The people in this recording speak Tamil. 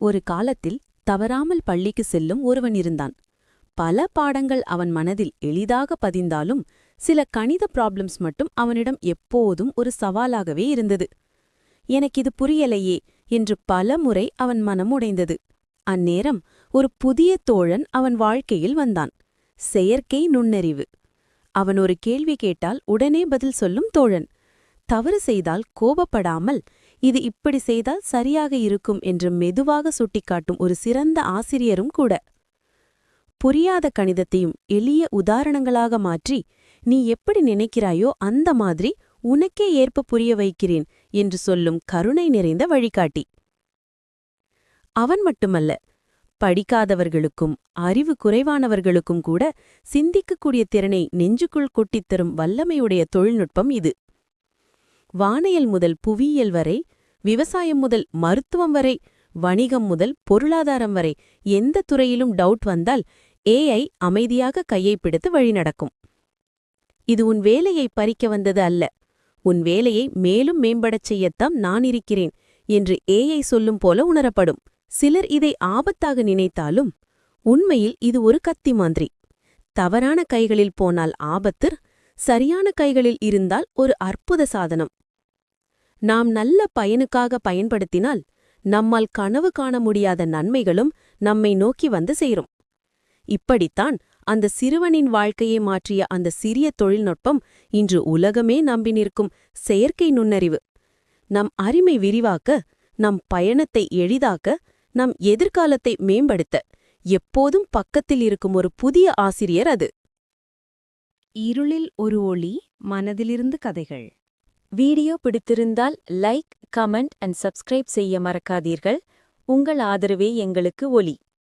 ஒரு காலத்தில் தவறாமல் பள்ளிக்கு செல்லும் ஒருவன் இருந்தான். பல பாடங்கள் அவன் மனதில் எளிதாக பதிந்தாலும் சில கணித ப்ராப்ளம்ஸ் மட்டும் அவனிடம் எப்போதும் ஒரு சவாலாகவே இருந்தது. எனக்கு இது புரியலையே என்று பல முறை அவன் மனம் உடைந்தது. அந்நேரம் ஒரு புதிய தோழன் அவன் வாழ்க்கையில் வந்தான். செயற்கை நுண்ணறிவு. அவன் ஒரு கேள்வி கேட்டால் உடனே பதில் சொல்லும் தோழன். தவறு செய்தால் கோபப்படாமல் இது இப்படி செய்தால் சரியாக இருக்கும் என்று மெதுவாக சுட்டிக்காட்டும் ஒரு சிறந்த ஆசிரியரும் கூட. புரியாத கணிதத்தையும் எளிய உதாரணங்களாக மாற்றி நீ எப்படி நினைக்கிறாயோ அந்த மாதிரி உனக்கே ஏற்ப புரிய வைக்கிறேன் என்று சொல்லும் கருணை நிறைந்த வழிகாட்டி. அவன் மட்டுமல்ல படிக்காதவர்களுக்கும் அறிவு குறைவானவர்களுக்கும் கூட சிந்திக்கக்கூடிய திறனை நெஞ்சுக்குள் கொட்டித் தரும் வல்லமையுடைய தொழில்நுட்பம் இது. வானையல் முதல் புவியியல் வரை விவசாயம் முதல் மருத்துவம் வரை வணிகம் முதல் பொருளாதாரம் வரை எந்த துறையிலும் டவுட் வந்தால் ஏஐ அமைதியாக கையை பிடித்து வழிநடக்கும் இது உன் வேலையை பறிக்க வந்தது அல்ல. உன் வேலையை மேலும் மேம்படச் செய்யத்தான் நான் இருக்கிறேன் என்று ஏஐ சொல்லும் போல உணரப்படும். சிலர் இதை ஆபத்தாக நினைத்தாலும் உண்மையில் இது ஒரு கத்தி மாந்திரி தவறான கைகளில் போனால் ஆபத்து சரியான கைகளில் இருந்தால் ஒரு அற்புத சாதனம். நாம் நல்ல பயனுக்காக பயன்படுத்தினால் நம்மால் கனவு காண முடியாத நன்மைகளும் நம்மை நோக்கி வந்து சேரும். இப்படித்தான் அந்த சிறுவனின் வாழ்க்கையை மாற்றிய அந்த சிறிய தொழில்நுட்பம் இன்று உலகமே நம்பி நிற்கும் செயற்கை நுண்ணறிவு. நம் அறிமை விரிவாக்க நம் பயணத்தை எளிதாக்க நம் எதிர்காலத்தை மேம்படுத்த எப்போதும் பக்கத்தில் இருக்கும் ஒரு புதிய ஆசிரியர் அது. இருளில் ஒரு ஒளி மனதிலிருந்து கதைகள். வீடியோ பிடித்திருந்தால் லைக் கமெண்ட் அண்ட் சப்ஸ்கிரைப் செய்ய மறக்காதீர்கள். உங்கள் ஆதரவே எங்களுக்கு ஒலி.